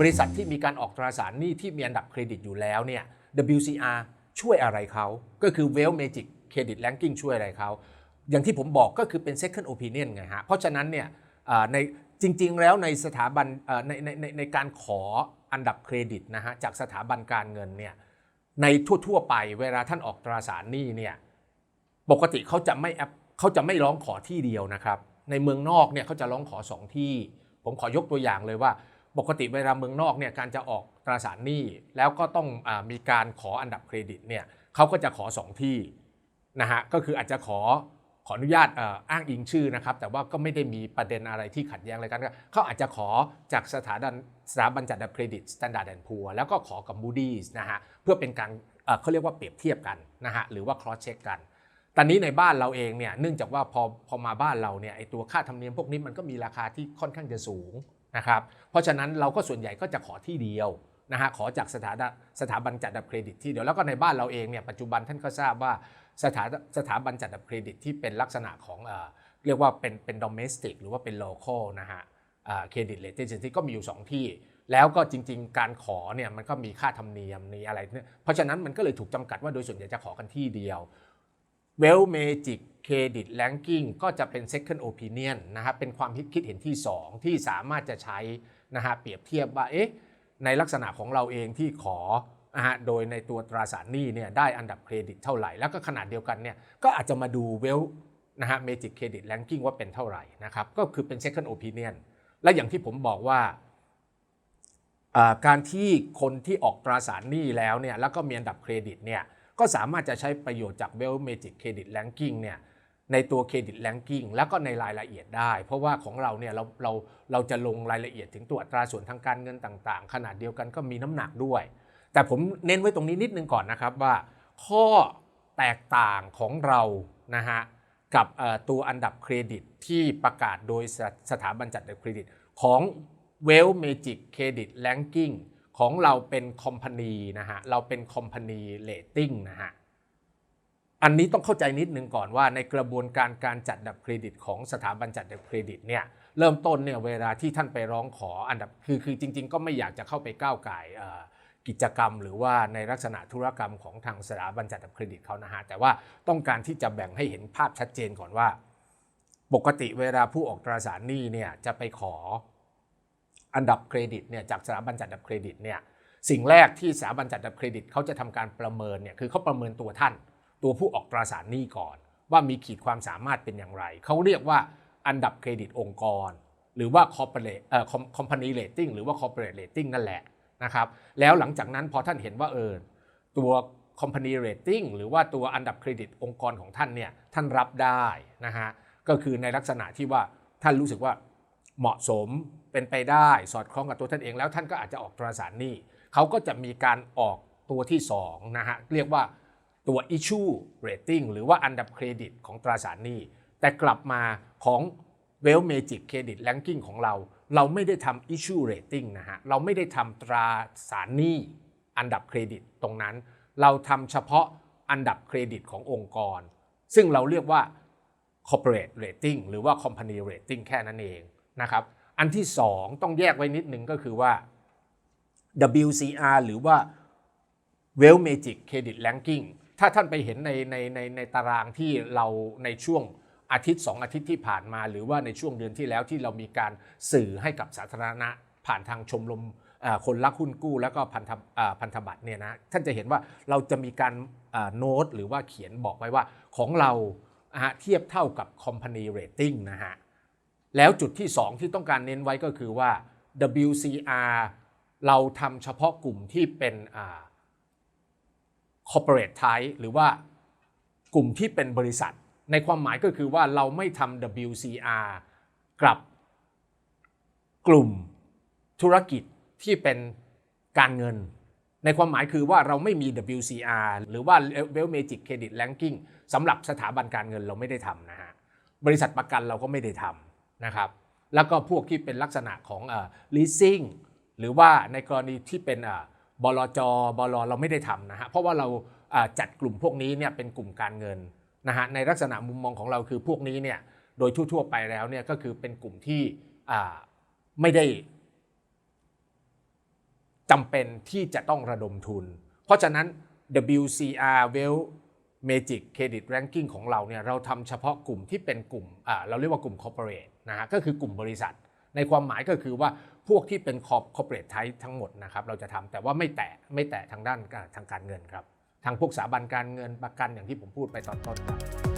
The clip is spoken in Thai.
บริษัทที่มีการออกตราสารหนี้ที่มีอันดับเครดิตอยู่แล้วเนี่ย WCR ช่วยอะไรเขาก็คือ Well Magic Credit Ranking ช่วยอะไรเขาอย่างที่ผมบอกก็คือเป็น second opinion ไงฮะ เพราะฉะนั้นเนี่ยในจริง ๆ แล้วในสถาบันในในในในการขออันดับเครดิตนะฮะจากสถาบันการเงินเนี่ยในทั่ว ๆ ไปเวลาท่านออกตราสารหนี้เนี่ยปกติเขาจะไม่แอปเขาจะไม่ร้องขอที่เดียวนะครับ ในเมืองนอกเนี่ยเขาจะร้องขอสองที่ ผมขอยกตัวอย่างเลยว่า ปกติเวลาเมืองนอกเนี่ยการจะออกตราสารหนี้แล้วก็ต้องอมีการขออันดับเครดิตเนี่ยเขาก็จะขอสองที่นะฮะก็คืออาจจะขอขออนุญาตอ,อ้างอิงชื่อนะครับ แต่ว่าก็ไม่ได้มีประเด็นอะไรที่ขัดแย้งอะไรกันเขาอาจจะขอจากสถาบันสถาบันจัดอันดับเครดิต Standard and Poor แล้วก็ขอกับ Moody's นะฮะเพื่อเป็นการเอ่อเขาเรียกว่าเปรียบเทียบกันนะฮะหรือว่า cross check กันตอนนี้ในบ้านเราเองเนี่ยเนื่องจากว่าพอพอมาบ้านเราเนี่ยไอตัวค่าธรรมเนียมพวกนี้มันก็มีราคาที่ค่อนข้างจะสูง นะครับเพราะฉะนั้นเราก็ส่วนใหญ่ก็จะขอที่เดียวนะฮะขอจากสถาบันสถาบันจัดดับเครดิตที่เดียวแล้วก็ในบ้านเราเองเนี่ยปัจจุบันท่านก็ทราบว่าสถาสถาบันจัดดับเครดิตที่เป็นลักษณะของเรียกว่าเป็นเป็น domestic หรือว่าเป็น local นะฮะเครดิตเลทเจนซี่ก็มีอยู่ 2 ที่ แล้วก็จริง ๆ การขอเนี่ยมันก็มีค่าธรรมเนียมมีอะไรเนี่ยเพราะฉะนั้นมันก็เลยถูกจำกัดว่าโดยส่วนใหญ่จะขอกันที่เดียว Well Magic Credit Ranking ก็จะเป็น second opinion นะครับเป็นความคิดเห็นที่ 2 ที่สามารถจะใช้นะฮะเปรียบเทียบว่าเอ๊ะในลักษณะของเราเองที่ขอนะฮะโดยในตัวตราสารหนี้เนี่ยได้อันดับเครดิตเท่าไหร่ แล้วก็ขนาดเดียวกันเนี่ยก็อาจจะมาดู Well นะฮะ Magic Credit Ranking ว่าเป็นเท่าไหร่นะครับก็คือเป็น second opinion และอย่างที่ผมบอกว่าการที่คนที่ออกตราสารหนี้แล้วเนี่ยแล้วก็มีอันดับเครดิตเนี่ย ก็สามารถจะใช้ประโยชน์จาก Well Magic Credit Ranking เนี่ยในตัวเครดิต Ranking แล้วก็ในรายละเอียดได้ เพราะว่าของเราเนี่ยเราเราเราจะลงรายละเอียดถึงตัวอัตราส่วนทางการเงินต่างๆ ขนาดเดียวกันก็มีน้ำหนักด้วย แต่ผมเน้นไว้ตรงนี้นิดนึงก่อนนะครับว่า ข้อแตกต่างของเรานะฮะกับตัวอันดับเครดิตที่ประกาศโดยสสถาบันจัดอันดับเครดิตของ Well Magic Credit Ranking ของเราเป็นคอมพานีนะฮะเราเป็นคอมพานีเลตติ้งนะฮะอันนี้ต้องเข้าใจนิดนึงก่อนว่าในกระบวนการการจัดดับเครดิตของสถาบันจัดดับเครดิตเนี่ยเริ่มต้นเนี่ยเวลาที่ท่านไปร้องขออันดับคือคือจริง ๆ ก็ไม่อยากจะเข้าไปก้าวไก่กิจกรรม หรือว่าในลักษณะธุรกรรมของทางสถาบันจัดดับเครดิตเขานะฮะแต่ว่าต้องการที่จะแบ่งให้เห็นภาพชัดเจนก่อนว่า ปกติเวลาผู้ออกตราสารหนี้เนี่ยจะไปขอ อันดับเครดิตเนี่ยจากสถาบันจัดอันดับเครดิตเนี่ยสิ่งแรกที่สถาบันจัดอันดับเครดิตเขาจะทำการประเมินเนี่ยคือเขาประเมินตัวท่าน ตัวผู้ออกตราสารหนี้ก่อน ว่ามีขีดความสามารถเป็นอย่างไร เขาเรียกว่าอันดับเครดิตองค์กร หรือว่า corporate เอ่อ company rating หรือว่า corporate rating นั่นแหละนะครับแล้วหลังจากนั้นพอท่านเห็นว่าเออตัว company rating หรือว่าตัวอันดับเครดิตองค์กรของท่านเนี่ยท่านรับได้นะฮะก็คือในลักษณะที่ว่าท่านรู้สึกว่าเหมาะสม เป็นไปได้สอดคล้องกับตัวท่านเองแล้วท่านก็อาจจะออกตราสารหนี้เขาก็จะมีการออกตัวที่2นะฮะเรียกว่าตัว issue rating หรือว่าอันดับเครดิตของตราสารหนี้ แต่กลับมาของ Well Magic Credit Ranking ของเรา เราไม่ได้ทำ issue rating นะฮะเราไม่ได้ทำตราสารหนี้อันดับเครดิตตรงนั้น เราทำเฉพาะอันดับเครดิตขององค์กร ซึ่งเราเรียกว่า corporate rating หรือว่า company rating แค่นั้นเองนะครับ อันที่2ต้องแยกไว้นิดหนึ่งก็คือว่า WCR หรือว่า Well Magic Credit Ranking ถ้าท่านไปเห็นในในในในตารางที่เราในช่วงอาทิตย์ 2 อาทิตย์ที่ผ่านมา หรือว่าในช่วงเดือนที่แล้วที่เรามีการสื่อให้กับสาธารณะ ผ่านทางชมรมคนรักหุ้นกู้ แล้วก็พันธพันธบัตรเนี่ยนะท่านจะเห็นว่าเราจะมีการโน้ตหรือว่าเขียนบอกไว้ว่าของเราเทียบเท่ากับ Company Rating นะฮะ แล้วจุดที่ 2 ที่ต้องการเน้นไว้ก็คือว่า WCR เราทำเฉพาะกลุ่มที่เป็น corporate type หรือว่ากลุ่มที่เป็นบริษัท ในความหมายก็คือว่าเราไม่ทำ WCR กับกลุ่มธุรกิจที่เป็นการเงิน ในความหมายคือว่าเราไม่มี WCR หรือว่า Well Magic Credit Ranking สำหรับสถาบันการเงินเราไม่ได้ทำนะฮะบริษัทประกันเราก็ไม่ได้ทำ นะครับแล้วก็พวกที่เป็นลักษณะของเอ่อ leasing หรือว่าในกรณีที่เป็นเอ่อบลจบลเราไม่ได้ทำนะฮะเพราะว่าเราจัดกลุ่มพวกนี้เนี่ยเป็นกลุ่มการเงินนะฮะในลักษณะมุมมองของเราคือพวกนี้เนี่ยโดยทั่วๆไปแล้วเนี่ยก็คือเป็นกลุ่มที่ไม่ได้จำเป็นที่จะต้องระดมทุน เพราะฉะนั้น WCR Well Magic Credit Ranking ของเราเนี่ยเราทำเฉพาะกลุ่มที่เป็นกลุ่มเราเรียกว่ากลุ่ม corporate นะฮะก็คือกลุ่มบริษัท ในความหมายก็คือว่าพวกที่เป็น corporate type ทั้งหมดนะครับเราจะทำแต่ว่าไม่แตะไม่แตะทางด้านการทางการเงินครับ ทางพวกสถาบันการเงินประกันอย่างที่ผมพูดไปตอนต้นครับ